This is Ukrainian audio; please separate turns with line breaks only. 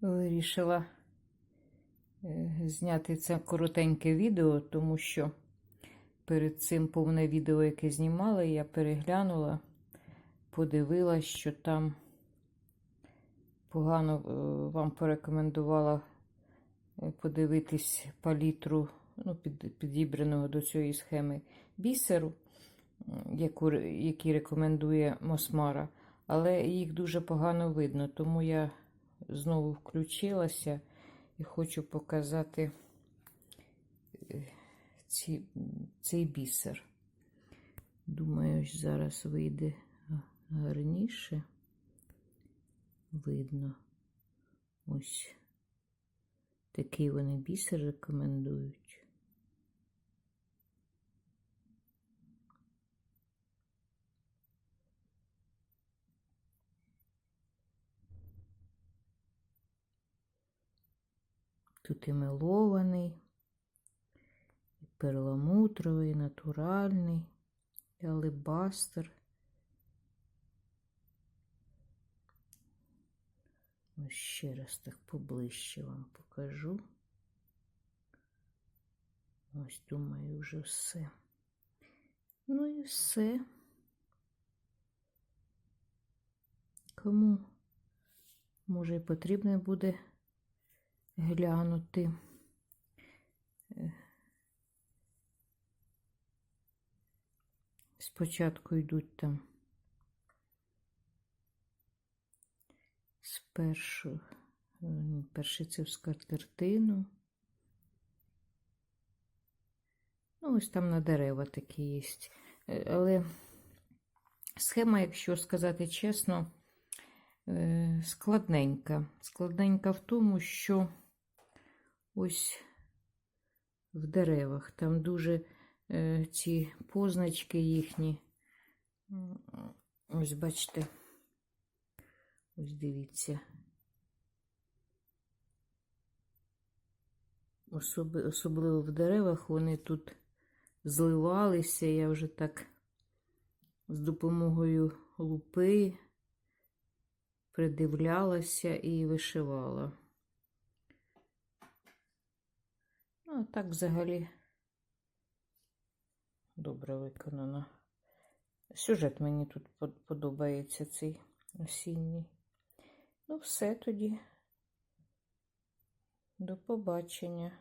Вирішила е, зняти це коротеньке відео, тому що перед цим повне відео, яке знімала, я переглянула, подивилась, що там погано е, вам порекомендувала е, подивитись палітру ну, під, підібраного до цієї схеми бісеру, яку, який рекомендує Мосмара, але їх дуже погано видно, тому я знову включилася і хочу показати е, ці, цей бісер. Думаю, зараз вийде гарніше. Видно. Ось такий вони бісер рекомендують. Тут і мелований, і перламутровий, і натуральний, і алебастер. Ось ще раз так поближче вам покажу. Ось, думаю, вже все. Ну і все. Кому може і потрібно буде глянути. Спочатку йдуть там спершу е, перший це в скатертину. Ну, ось там на дерева такі є. Е, Але схема, якщо сказати чесно, е, складненька. Складненька в тому, що ось в деревах там дуже е, ці позначки їхні. Ось бачите. Ось дивіться. Особи, особливо в деревах вони тут зливалися. Я вже так з допомогою лупи придивлялася і вишивала. Ну, а так взагалі добре виконано. Сюжет мені тут подобається цей осінній. Ну, все тоді. До побачення.